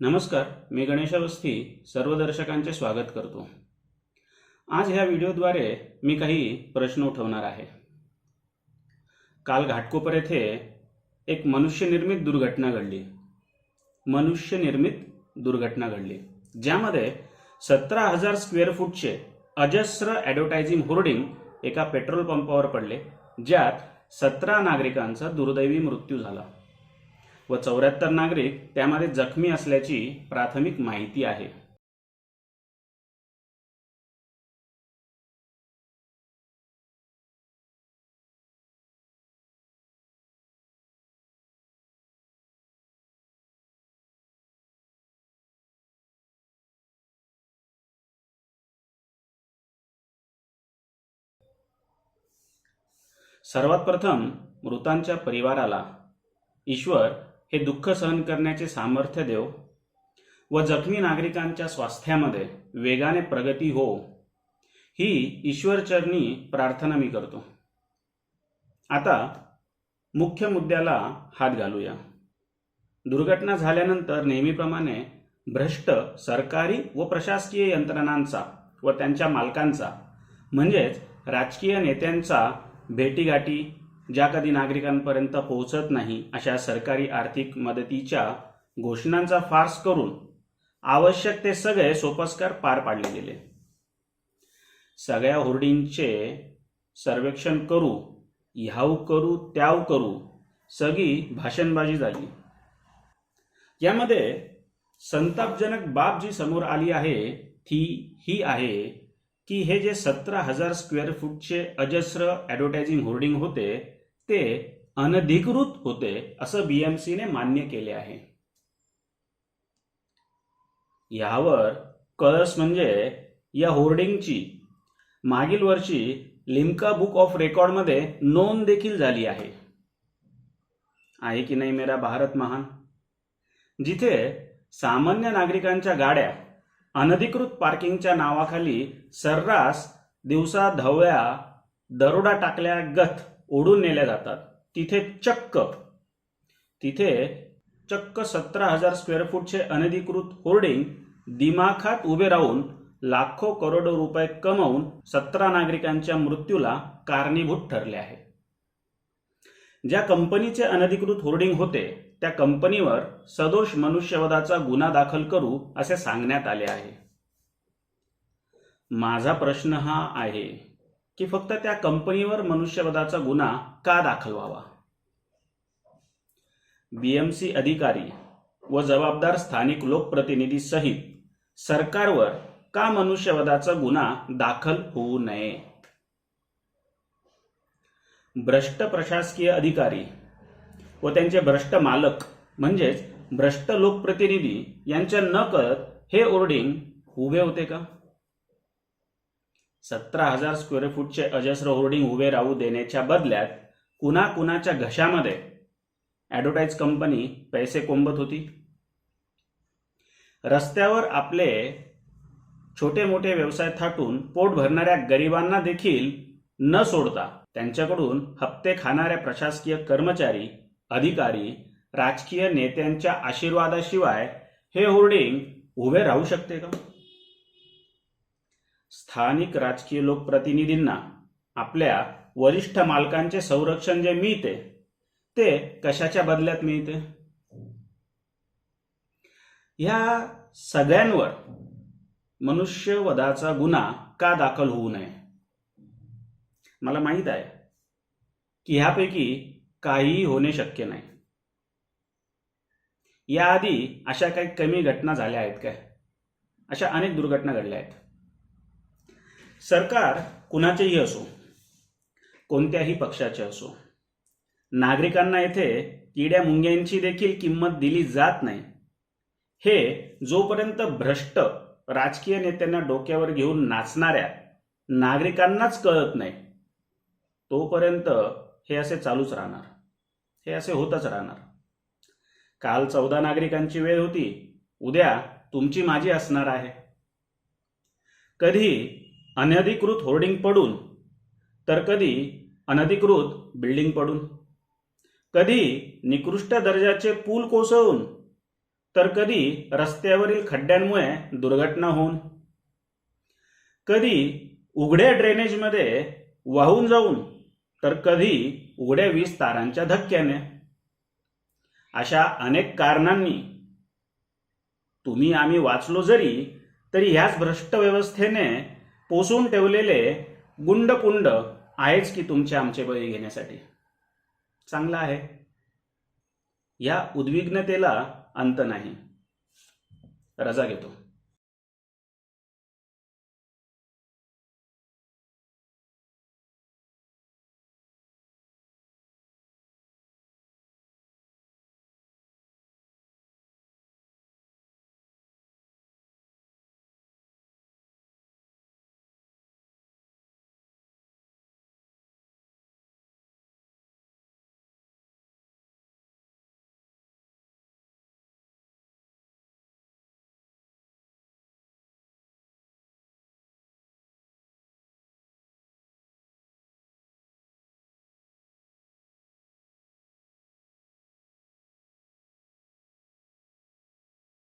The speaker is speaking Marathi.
नमस्कार मी गणेश अवस्थी सर्व दर्शकांचे स्वागत करतो. आज ह्या व्हिडिओद्वारे मी काही प्रश्न उठवणार आहे. काल घाटकोपर येथे एक मनुष्यनिर्मित दुर्घटना घडली. मनुष्यनिर्मित दुर्घटना घडली. ज्यामध्ये सतरा हजार स्क्वेअर फूटचे अजस्र ॲडव्हर्टायझिंग होर्डिंग एका पेट्रोल पंपावर पडले ज्यात सतरा नागरिकांचा दुर्दैवी मृत्यू झाला. व चौऱ्याहत्तर नागरिक त्यामध्ये जखमी असल्याची प्राथमिक माहिती आहे. सर्वात प्रथम मृतांच्या परिवाराला ईश्वर हे दुःख सहन करण्याचे सामर्थ्य देव व जखमी नागरिकांच्या स्वास्थ्यामध्ये वेगाने प्रगती हो ही ईश्वरचरणी प्रार्थना मी करतो. आता मुख्य मुद्द्याला हात घालूया. दुर्घटना झाल्यानंतर नेहमीप्रमाणे भ्रष्ट सरकारी व प्रशासकीय यंत्रणांचा व त्यांच्या मालकांचा म्हणजेच राजकीय नेत्यांचा भेटीगाठी ज्या कधी नागरिकांपर्यंत पोहोचत नाही अशा सरकारी आर्थिक मदतीच्या घोषणांचा फार्स करून आवश्यक ते सगळे सोपस्कार पार पाडले गेले. सगळ्या होर्डिंगचे सर्वेक्षण करू ह्याव करू त्याव करू सगळी भाषणबाजी झाली. यामध्ये संतापजनक बाब जी समोर आली आहे ती ही आहे की हे जे सतरा हजार स्क्वेअर फूटचे अजस्र ॲडव्हर्टायझिंग होर्डिंग होते ते अनधिकृत होते असं बीएमसीने मान्य केले आहे. यावर कळस म्हणजे या होर्डिंगची मागील वर्षी लिम्का बुक ऑफ रेकॉर्डमध्ये नोंद देखील झाली आहे. आहे की नाही मेरा भारत महान? जिथे सामान्य नागरिकांच्या गाड्या अनधिकृत पार्किंगच्या नावाखाली सर्रास दिवसा धवळ्या दरोडा टाकल्या गथ ओढून नेल्या जातात. तिथे चक्क तिथे चक्क सतरा हजार स्क्वेअर फूटचे अनधिकृत होर्डिंग दिमाखात उभे राहून लाखो करोडो रुपये कमवून सतरा नागरिकांच्या मृत्यूला कारणीभूत ठरले आहे. ज्या कंपनीचे अनधिकृत होर्डिंग होते त्या कंपनीवर सदोष मनुष्यवधाचा गुन्हा दाखल करू असे सांगण्यात आले आहे. माझा प्रश्न हा आहे की फक्त त्या कंपनीवर मनुष्यवधाचा गुन्हा का दाखल व्हावा? बीएमसी अधिकारी व जबाबदार स्थानिक लोकप्रतिनिधी सहित सरकारवर का मनुष्यवधाचा गुन्हा दाखल होऊ नये? भ्रष्ट प्रशासकीय अधिकारी व त्यांचे भ्रष्ट मालक म्हणजेच भ्रष्ट लोकप्रतिनिधी यांच्या न करत हे ओर्डिंग उभे होते का? सतरा हजार स्क्वेअर फूटचे अजस्र होर्डिंग उभे राहू देण्याच्या बदल्यात कुणा कुणाच्या घशामध्ये ॲडव्हर्टाईज कंपनी पैसे कोंबत होती? रस्त्यावर आपले छोटे मोठे व्यवसाय थाटून पोट भरणाऱ्या गरिबांना देखील न सोडता त्यांच्याकडून हप्ते खाणाऱ्या प्रशासकीय कर्मचारी अधिकारी राजकीय नेत्यांच्या आशीर्वादाशिवाय हे होर्डिंग उभे राहू शकते का? स्थानिक राजकीय लोकप्रतिनिधींना आपल्या वरिष्ठ मालकांचे संरक्षण जे मिळते ते कशाच्या बदल्यात मिळते? ह्या सगळ्यांवर मनुष्यवधाचा गुन्हा का दाखल होऊ नये? मला माहीत आहे की ह्यापैकी काहीही होणे शक्य नाही. याआधी अशा काही कमी घटना झाल्या आहेत काय? अशा अनेक दुर्घटना घडल्या आहेत. सरकार कुणाचेही असो कोणत्याही पक्षाचे असो नागरिकांना येथे किड्या मुंग्यांची देखील किंमत दिली जात नाही हे जोपर्यंत भ्रष्ट राजकीय नेत्यांना डोक्यावर घेऊन नाचणाऱ्या नागरिकांनाच कळत नाही तोपर्यंत हे असे चालूच राहणार हे असे होतच राहणार. काल चौदा नागरिकांची वेळ होती उद्या तुमची माझी असणार आहे. कधी अनधिकृत होर्डिंग पडून तर कधी अनधिकृत बिल्डिंग पडून कधी निकृष्ट दर्जाचे पूल कोसळून तर कधी रस्त्यावरील खड्ड्यांमुळे दुर्घटना होऊन कधी उघड्या ड्रेनेजमध्ये वाहून जाऊन तर कधी उघड्या वीज तारांच्या धक्क्याने. अशा अनेक कारणांनी तुम्ही आम्ही वाचलो जरी तरी ह्याच भ्रष्ट व्यवस्थेने पोसून ठेवलेले गुंडपुंड आहेच की तुमचे आमचे बळी घेण्यासाठी. चांगलं आहे. या उद्विग्नतेला अंत नाही. रजा घेतो.